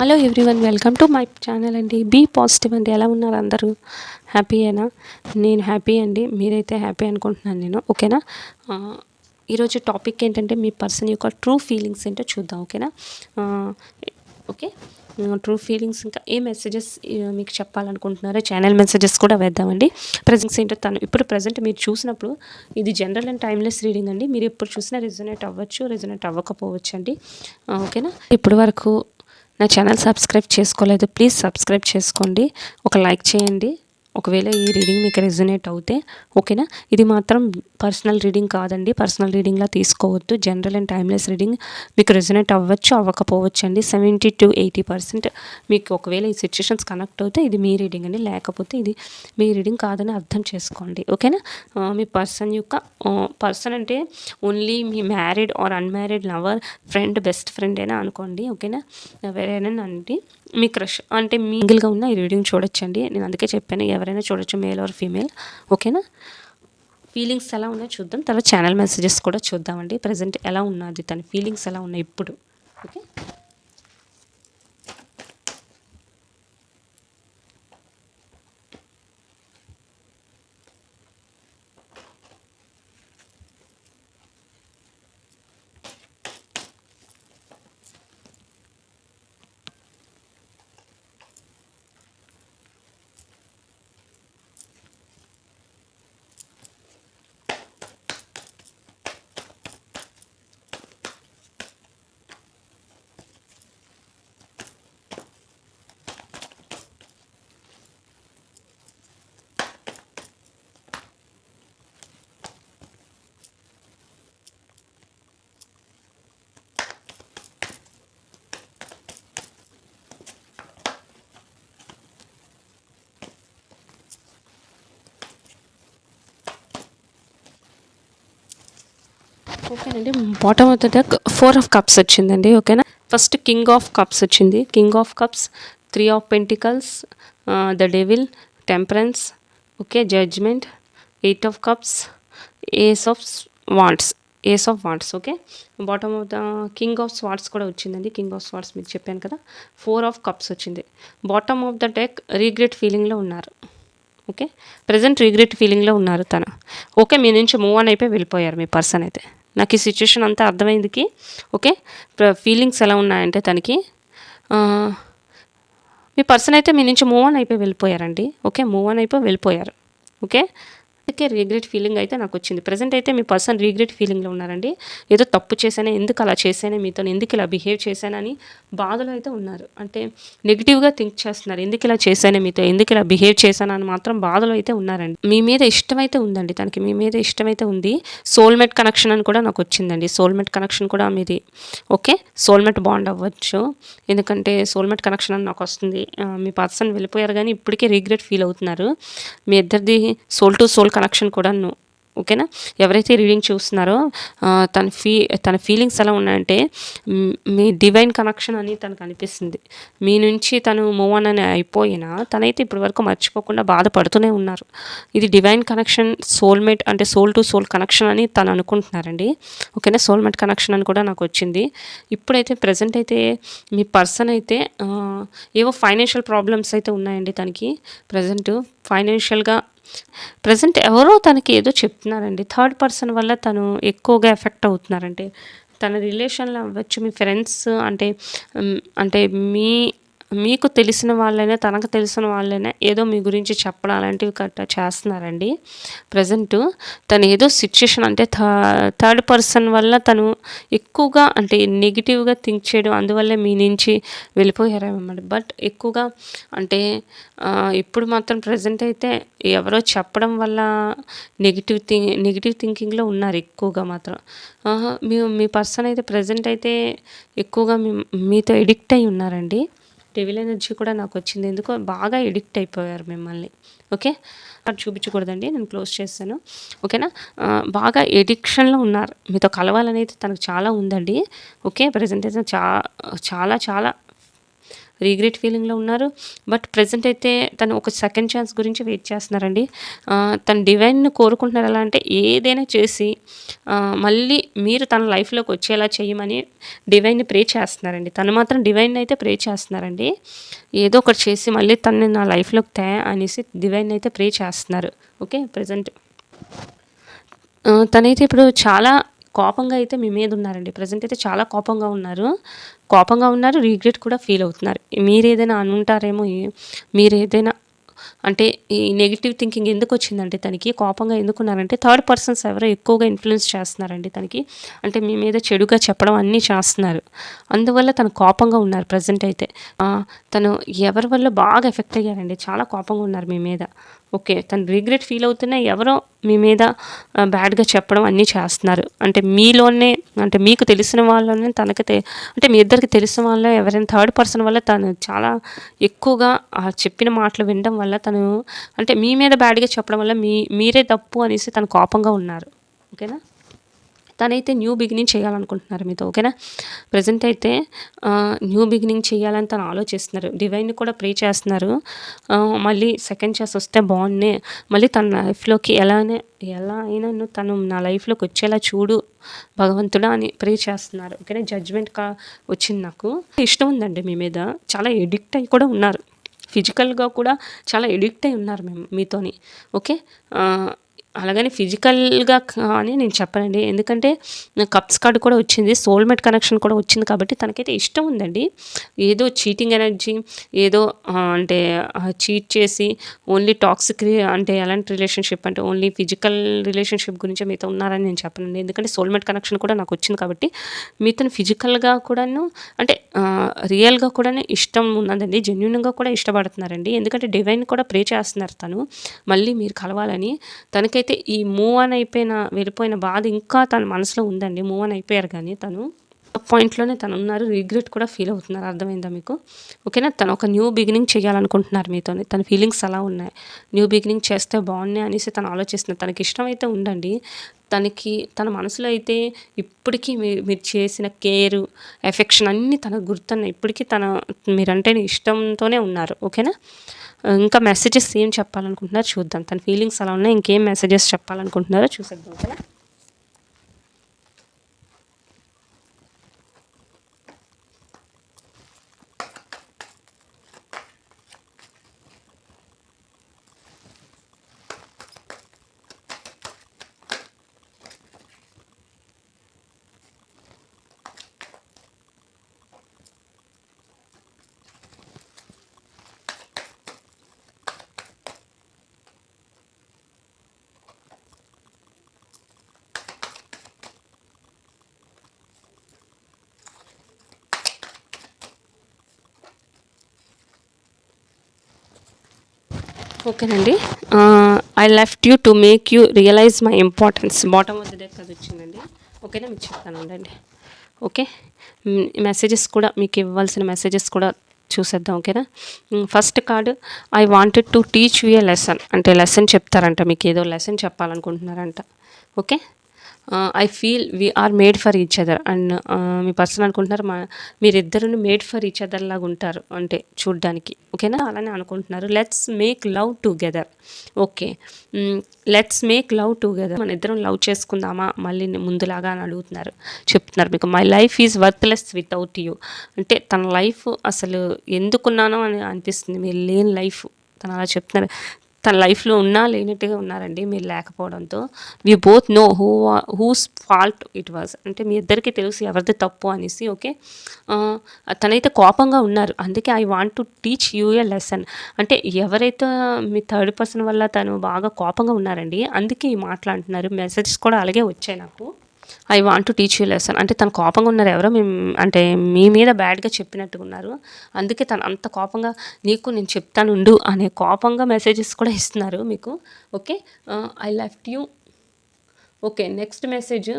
Hello everyone welcome to my channel అండి. Be positive అండి. ఎలా ఉన్నారు అందరూ? హ్యాపీయేనా నేను హ్యాపీ అండి. మీరైతే హ్యాపీ అనుకుంటున్నాను నేను. ఓకేనా ఈరోజు టాపిక్ ఏంటంటే మీ పర్సన్ యొక్క ట్రూ ఫీలింగ్స్ ఏంటో చూద్దాం. ఓకేనా ఓకే ట్రూ ఫీలింగ్స్ ఇంకా ఏ మెసేజెస్ మీకు చెప్పాలనుకుంటున్నారో ఛానల్ మెసేజెస్ కూడా వేద్దామండి. ప్రజెంట్స్ ఏంటో తను ఇప్పుడు ప్రజెంట్ మీరు చూసినప్పుడు ఇది జనరల్ అండ్ టైమ్లెస్ రీడింగ్ అండి. మీరు ఎప్పుడు చూసినా రిజనేట్ అవ్వచ్చు రిజనేట్ అవ్వకపోవచ్చు అండి. ఓకేనా ఇప్పటి వరకు నా ఛానల్ సబ్స్క్రైబ్ చేసుకోలేదు ప్లీజ్ సబ్స్క్రైబ్ చేసుకోండి. ఒక లైక్ చేయండి. ఒకవేళ ఈ రీడింగ్ మీకు రెజనేట్ అవుతే ఓకేనా? ఇది మాత్రం పర్సనల్ రీడింగ్ కాదండి. పర్సనల్ రీడింగ్లా తీసుకోవద్దు. జనరల్ అండ్ టైమ్లెస్ రీడింగ్ మీకు రెజనేట్ అవ్వచ్చు అవ్వకపోవచ్చు అండి సెవెంటీ టు ఎయిటీ పర్సెంట్ మీకు ఒకవేళ ఈ సిచ్యుయేషన్స్ కనెక్ట్ అవుతే ఇది మీ రీడింగ్ అండి. లేకపోతే ఇది మీ రీడింగ్ కాదని అర్థం చేసుకోండి. ఓకేనా? మీ పర్సన్ యొక్క పర్సన్ అంటే only me married or unmarried lover friend best friend అయినా అనుకోండి. ఓకేనా? ఎవరైనా అండి మీ క్రష్ అంటే మింగిల్గా ఉన్న ఈ రీడింగ్ చూడొచ్చండి. నేను అందుకే చెప్పాను ఎవరైనా చూడొచ్చు మేల్ ఆర్ ఫీమేల్. ఓకేనా? ఫీలింగ్స్ ఎలా ఉన్నాయో చూద్దాం. తర్వాత ఛానల్ మెసేజెస్ కూడా చూద్దామండి. ప్రజెంట్ ఎలా ఉన్నది తన ఫీలింగ్స్ ఎలా ఉన్నాయి ఇప్పుడు. ఓకే? ఓకేనండి. Bottom of the deck four of cups వచ్చిందండి ఓకేనా? ఫస్ట్ కింగ్ ఆఫ్ కప్స్ వచ్చింది. King of cups three of pentacles the devil temperance okay judgement eight of cups ace of wands ace of wands okay? Bottom of the king of swords కూడా వచ్చిందండి. King of swords మీకు చెప్పాను కదా. Four of cups వచ్చింది. Bottom of the deck regret ఫీలింగ్లో ఉన్నారు. Okay? Present regret ఫీలింగ్లో ఉన్నారు తను. ఓకే మీ నుంచి మూవ్ ఆన్ అయిపోయి వెళ్ళిపోయారు మీ పర్సన్ అయితే. నాకు ఈ సిచ్యుయేషన్ అంతా అర్థమైందికి. ఓకే ఫీలింగ్స్ ఎలా ఉన్నాయంటే తనకి మీ పర్సన్ అయితే మీ నుంచి మూవ్ ఆన్ అయిపోయి వెళ్ళిపోయారండి. ఓకే మూవ్ ఆన్ అయిపోయి వెళ్ళిపోయారు. ఓకే అందుకే రిగ్రెట్ ఫీలింగ్ అయితే నాకు వచ్చింది ప్రజెంట్ అయితే మీ పర్సన్ రిగ్రెట్ ఫీలింగ్లో ఉన్నారండి. ఏదో తప్పు చేశానే ఎందుకు అలా చేశానే మీతో ఎందుకు ఇలా బిహేవ్ చేశానని బాధలో అయితే ఉన్నారు. అంటే నెగిటివ్గా థింక్ చేస్తున్నారు. ఎందుకు ఇలా చేశానే మీతో ఎందుకు ఇలా బిహేవ్ చేశానని మాత్రం బాధలో అయితే ఉన్నారండి. మీ మీద ఇష్టమైతే ఉందండి తనకి. మీ మీద ఇష్టమైతే ఉంది. సోల్మేట్ కనెక్షన్ అని కూడా నాకు వచ్చిందండి సోల్మేట్ కనెక్షన్ కూడా మీది. ఓకే సోల్మేట్ బాండ్ అవ్వచ్చు. ఎందుకంటే సోల్మేట్ కనెక్షన్ అని నాకు వస్తుంది మీ పర్సన్ వెళ్ళిపోయారు కానీ ఇప్పటికే రిగ్రెట్ ఫీల్ అవుతున్నారు. మీ ఇద్దరిది సోల్ టు సోల్ కనెక్షన్ కూడా ఓకేనా? ఎవరైతే రీడింగ్ చూస్తున్నారో తన ఫీ తన ఫీలింగ్స్ ఎలా ఉన్నాయంటే మీ డివైన్ కనెక్షన్ అని తనకు అనిపిస్తుంది. మీ నుంచి తను మూవ్ ఆన్ అని అయిపోయినా తనైతే ఇప్పటి వరకు మర్చిపోకుండా బాధపడుతూనే ఉన్నారు. ఇది డివైన్ కనెక్షన్ సోల్మేట్ అంటే సోల్ టు సోల్ కనెక్షన్ అని తను అనుకుంటున్నారండి. ఓకేనా? సోల్మేట్ కనెక్షన్ అని కూడా నాకు వచ్చింది. ఇప్పుడైతే ప్రజెంట్ అయితే మీ పర్సన్ అయితే ఏవో ఫైనాన్షియల్ ప్రాబ్లమ్స్ అయితే ఉన్నాయండి తనకి. ప్రజెంట్ ఫైనాన్షియల్గా ప్రజెంట్ ఎవరో తనకి ఏదో చెప్తున్నారండి. థర్డ్ పర్సన్ వల్ల తను ఎక్కువగా ఎఫెక్ట్ అవుతున్నారంటే తన రిలేషన్లో అవ్వచ్చు మీ ఫ్రెండ్స్ అంటే అంటే మీ మీకు తెలిసిన వాళ్ళైనా తనకు తెలిసిన వాళ్ళైనా ఏదో మీ గురించి చెప్పడం అలాంటివి కట్ట చేస్తున్నారండి. ప్రజెంట్ తను ఏదో సిచ్యుయేషన్ అంటే థర్డ్ పర్సన్ వల్ల తను ఎక్కువగా అంటే నెగిటివ్గా థింక్ చేయడం అందువల్లే మీ నుంచి వెళ్ళిపోయారన్నమాట బట్ ఎక్కువగా అంటే ఇప్పుడు మాత్రం ప్రజెంట్ అయితే ఎవరో చెప్పడం వల్ల నెగిటివ్ థింక్ నెగిటివ్ థింకింగ్లో ఉన్నారు ఎక్కువగా మాత్రం. మీ మీ పర్సన్ అయితే ప్రజెంట్ అయితే ఎక్కువగా మీ మీతో ఎడిక్ట్ అయి ఉన్నారండి. డెవిల్ ఎనర్జీ కూడా నాకు వచ్చింది ఎందుకో బాగా ఎడిక్ట్ అయిపోయారు మిమ్మల్ని. ఓకే? అది చూపించకూడదండి నేను క్లోజ్ చేస్తాను. ఓకేనా? బాగా ఎడిక్షన్లో ఉన్నారు. మీతో కలవాలనేది తనకు చాలా ఉందండి. ఓకే? ప్రజెంట్ అయితే చా చాలా చాలా రీగ్రెట్ ఫీలింగ్లో ఉన్నారు. బట్ ప్రజెంట్ అయితే తను ఒక సెకండ్ ఛాన్స్ గురించి వెయిట్ చేస్తున్నారండి. తను డివైన్ కోరుకుంటున్నారు ఎలా అంటే ఏదైనా చేసి మళ్ళీ మీరు తన లైఫ్లోకి వచ్చేలా చేయమని డివైన్ని ప్రే చేస్తున్నారండి. తను మాత్రం డివైన్ అయితే ప్రే చేస్తున్నారండి. ఏదో ఒకటి చేసి మళ్ళీ తనని నా లైఫ్లోకి తే అనేసి డివైన్ అయితే ప్రే చేస్తున్నారు. ఓకే ప్రజెంట్ తనైతే ఇప్పుడు చాలా కోపంగా అయితే మీ మీద ఉన్నారండి. ప్రజెంట్ అయితే చాలా కోపంగా ఉన్నారు. కోపంగా ఉన్నారు రీగ్రెట్ కూడా ఫీల్ అవుతున్నారు. మీరు ఏదైనా అనుంటారేమో మీరు ఏదైనా అంటే ఈ నెగిటివ్ థింకింగ్ ఎందుకు వచ్చిందంటే తనకి కోపంగా ఎందుకున్నారంటే థర్డ్ పర్సన్స్ ఎవరో ఎక్కువగా ఇన్ఫ్లుయెన్స్ చేస్తున్నారండి తనకి. అంటే మీ మీద చెడుగా చెప్పడం అన్నీ చేస్తున్నారు. అందువల్ల తను కోపంగా ఉన్నారు ప్రజెంట్ అయితే. తను ఎవరి వల్ల బాగా ఎఫెక్ట్ అయ్యారండి? చాలా కోపంగా ఉన్నారు మీ మీద. ఓకే తను రిగ్రెట్ ఫీల్ అవుతున్నా ఎవరో మీ మీద బ్యాడ్గా చెప్పడం అన్నీ చేస్తున్నారు. అంటే మీలోనే అంటే మీకు తెలిసిన వాళ్ళనే తనకి అంటే మీ ఇద్దరికి తెలిసిన వాళ్ళ ఎవరైనా థర్డ్ పర్సన్ వల్ల తను చాలా ఎక్కువగా చెప్పిన మాటలు వినడం వల్ల తను అంటే మీ మీద బ్యాడ్గా చెప్పడం వల్ల మీ మీరే తప్పు అనేసి తను కోపంగా ఉన్నారు. ఓకేనా? తనైతే న్యూ బిగినింగ్ చేయాలనుకుంటున్నారు మీతో ఓకేనా? ప్రజెంట్ అయితే న్యూ బిగినింగ్ చేయాలని తను ఆలోచిస్తున్నారు. డివైన్ కూడా ప్రే చేస్తున్నారు. మళ్ళీ సెకండ్ ఛాన్స్ వస్తే బాగున్నే మళ్ళీ తన లైఫ్లోకి ఎలానే ఎలా అయినా నువ్వు తను నా లైఫ్లోకి వచ్చేలా చూడు భగవంతుడా అని ప్రే చేస్తున్నారు ఓకేనా? జడ్జ్మెంట్ కా వచ్చింది నాకు. ఇష్టం ఉందండి మీ మీద. చాలా ఎడిక్ట్ అయి కూడా ఉన్నారు. ఫిజికల్గా కూడా చాలా ఎడిక్ట్ అయి ఉన్నారు మేము మీతోని ఓకే? అలాగని ఫిజికల్గా అని నేను చెప్పనండి. ఎందుకంటే కప్స్ కార్డ్ కూడా వచ్చింది. సోల్మేట్ కనెక్షన్ కూడా వచ్చింది కాబట్టి తనకైతే ఇష్టం ఉందండి. ఏదో చీటింగ్ ఎనర్జీ ఏదో అంటే చీట్ చేసి ఓన్లీ టాక్సిక్ అంటే ఎలాంటి రిలేషన్షిప్ అంటే ఓన్లీ ఫిజికల్ రిలేషన్షిప్ గురించి మీతో ఉన్నారని నేను చెప్పనండి. ఎందుకంటే సోల్మేట్ కనెక్షన్ కూడా నాకు వచ్చింది కాబట్టి మీతో ఫిజికల్గా కూడాను అంటే రియల్గా కూడా ఇష్టం ఉన్నదండి. జెన్యున్గా కూడా ఇష్టపడుతున్నారండి. ఎందుకంటే డివైన్ కూడా ప్రే చేస్తున్నారు తను. మళ్ళీ మీరు కలవాలని తనకైతే ఈ మూవ్ ఆన్ అయిపోయిన వెళ్ళిపోయిన బాధ ఇంకా తన మనసులో ఉందండి. మూవ్ ఆన్ అయిపోయారు కానీ తను. పాయింట్లోనే తను ఉన్నారు. రిగ్రెట్ కూడా ఫీల్ అవుతున్నారు. అర్థమైందా మీకు? ఓకేనా? తను ఒక న్యూ బిగినింగ్ చేయాలనుకుంటున్నారు మీతో తన ఫీలింగ్స్ అలా ఉన్నాయి. న్యూ బిగినింగ్ చేస్తే బాగున్నాయి అనేసి తను ఆలోచిస్తున్నారు. తనకి ఇష్టం అయితే ఉండండి. తనకి తన మనసులో అయితే ఇప్పటికీ మీరు మీరు చేసిన కేరు ఎఫెక్షన్ అన్నీ తనకు గుర్తున్నాయి. ఇప్పటికీ తన మీరంటే ఇష్టంతోనే ఉన్నారు. ఓకేనా? ఇంకా మెసేజెస్ ఏం చెప్పాలనుకుంటున్నారో చూద్దాం. తన ఫీలింగ్స్ అలా ఉన్నాయి ఇంకేం మెసేజెస్ చెప్పాలనుకుంటున్నారో చూసేద్దాం ఓకేనా? ఓకేనండి. I left you to make you realise my importance bottom of the deck అది వచ్చిందండి. ఓకేనా? మీకు చెప్తాను ఉండండి. ఓకే? మెసేజెస్ కూడా మీకు ఇవ్వాల్సిన మెసేజెస్ కూడా చూసేద్దాం ఓకేనా? First card I wanted to teach you a lesson అంటే లెసన్ చెప్తారంట మీకు ఏదో lesson చెప్పాలనుకుంటున్నారంట. Okay? I feel we are made for each other and me person అనుకుంటున్నారు మా మీరిద్దరు మేడ్ ఫర్ ఈచ్ అదర్ లాగా ఉంటారు అంటే చూడ్డానికి. ఓకేనా? అలానే అనుకుంటున్నారు. Let's make love together okay. Let's make love together మన ఇద్దరం లవ్ చేసుకుందామా? మళ్ళీ ముందులాగా అని అడుగుతున్నారు. చెప్తున్నారు మీకు my life is worthless without you అంటే తన లైఫ్ అసలు ఎందుకున్నానో అని అనిపిస్తుంది. మీరు లేని లైఫ్ తను అలా చెప్తున్నారు. తన లైఫ్లో ఉన్నా లేనట్టుగా ఉన్నారండి మీరు లేకపోవడంతో. We both know who whose fault it was అంటే మీ ఇద్దరికీ తెలుసు ఎవరిది తప్పు అనేసి ఓకే? తనైతే కోపంగా ఉన్నారు. అందుకే I want to teach you a lesson అంటే ఎవరైతే మీ థర్డ్ పర్సన్ వల్ల తను బాగా కోపంగా ఉన్నారండి అందుకే మాట్లాడుతున్నారు మెసేజెస్ కూడా అలాగే వచ్చాయి నాకు. I want to teach you lesson అంటే తను కోపంగా ఉన్నారు ఎవరో మేము అంటే మీ మీద బ్యాడ్గా చెప్పినట్టుగా ఉన్నారు అందుకే తను అంత కోపంగా నీకు నేను చెప్తాను ఉండు అనే కోపంగా మెసేజెస్ కూడా ఇస్తున్నారు మీకు. Okay I left you okay next message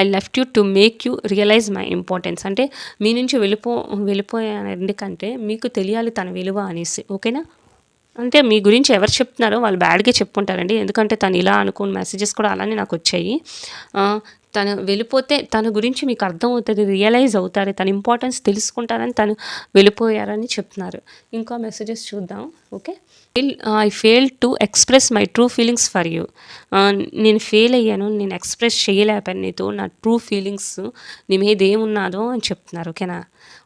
I left you to make you realize my importance అంటే మీ నుంచి వెళ్ళిపో వెళ్ళిపోయాను ఎందుకంటే మీకు తెలియాలి తన విలువ అనేసి. ఓకేనా అంటే మీ గురించి ఎవరు చెప్తున్నారో వాళ్ళు బ్యాడ్గా చెప్పుకుంటారండి ఎందుకంటే తను ఇలా అనుకున్న మెసేజెస్ కూడా అలానే నాకు వచ్చాయి. తను వెళ్ళిపోతే తన గురించి మీకు అర్థమవుతుంది రియలైజ్ అవుతారు తన ఇంపార్టెన్స్ తెలుసుకుంటారని తను వెళ్ళిపోయారని చెప్తున్నారు. ఇంకా మెసేజెస్ చూద్దాం. Okay? I fail to express my true feelings for you నేను ఫెయిల్ అయ్యాను నేను ఎక్స్ప్రెస్ చేయలేపాను నీతో నా ట్రూ ఫీలింగ్స్ నీ మీద ఏమున్నాదో అని చెప్తున్నారు. ఓకేనా?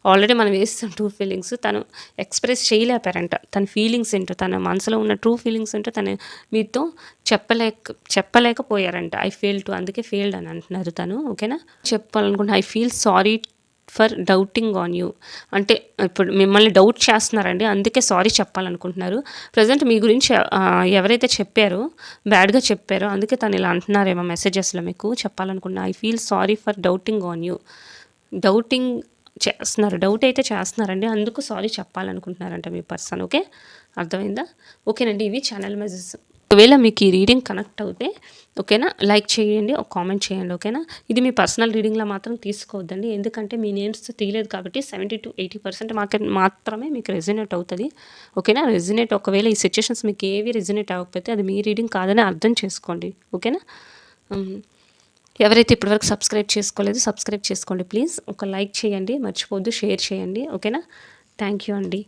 ఆల్రెడీ మనం వేస్తాం ట్రూ ఫీలింగ్స్ తను ఎక్స్ప్రెస్ చేయలేపారంట తన ఫీలింగ్స్ ఏంటో తన మనసులో ఉన్న ట్రూ ఫీలింగ్స్ ఏంటో తను మీతో చెప్పలేక చెప్పలేకపోయారంట. ఐ ఫెయిల్ టు అందుకే ఫెయిల్డ్ అని అంటున్నారు తను ఓకేనా చెప్పాలనుకుంటే I feel sorry for doubting on you అంటే ఇప్పుడు మిమ్మల్ని డౌట్ చేస్తున్నారండి అందుకే సారీ చెప్పాలనుకుంటున్నారు. ప్రజెంట్ మీ గురించి ఎవరైతే చెప్పారో బ్యాడ్గా చెప్పారో అందుకే తను ఇలా అంటున్నారేమో మెసేజెస్లో మీకు చెప్పాలనుకున్నా I feel sorry for doubting on you doubting చేస్తున్నారు. డౌట్ అయితే చేస్తున్నారండి. అందుకు సారీ చెప్పాలనుకుంటున్నారంట మీ పర్సన్ ఓకే అర్థమైందా? ఓకేనండి ఇవి ఛానల్ మెసేజెస్ ఒకవేళ మీకు ఈ రీడింగ్ కనెక్ట్ అవుతే ఓకేనా? లైక్ చేయండి ఒక కామెంట్ చేయండి ఓకేనా? ఇది మీ పర్సనల్ రీడింగ్లో మాత్రం తీసుకోవద్దండి. ఎందుకంటే మీ నేమ్స్ తీయలేదు కాబట్టి సెవెంటీ టు ఎయిటీ పర్సెంట్ మాత్రమే మీకు రెజినేట్ అవుతుంది. ఓకేనా? రెజినేట్ ఒకవేళ ఈ సిచ్యుయేషన్స్ మీకు ఏవి రెజినేట్ అవ్వకపోతే అది మీ రీడింగ్ కాదని అర్థం చేసుకోండి. ఓకేనా? ఎవరైతే ఇప్పటివరకు సబ్స్క్రైబ్ చేసుకోలేదు సబ్స్క్రైబ్ చేసుకోండి ప్లీజ్. ఒక లైక్ చేయండి మర్చిపోద్దు షేర్ చేయండి. ఓకేనా? థ్యాంక్ యూ అండి.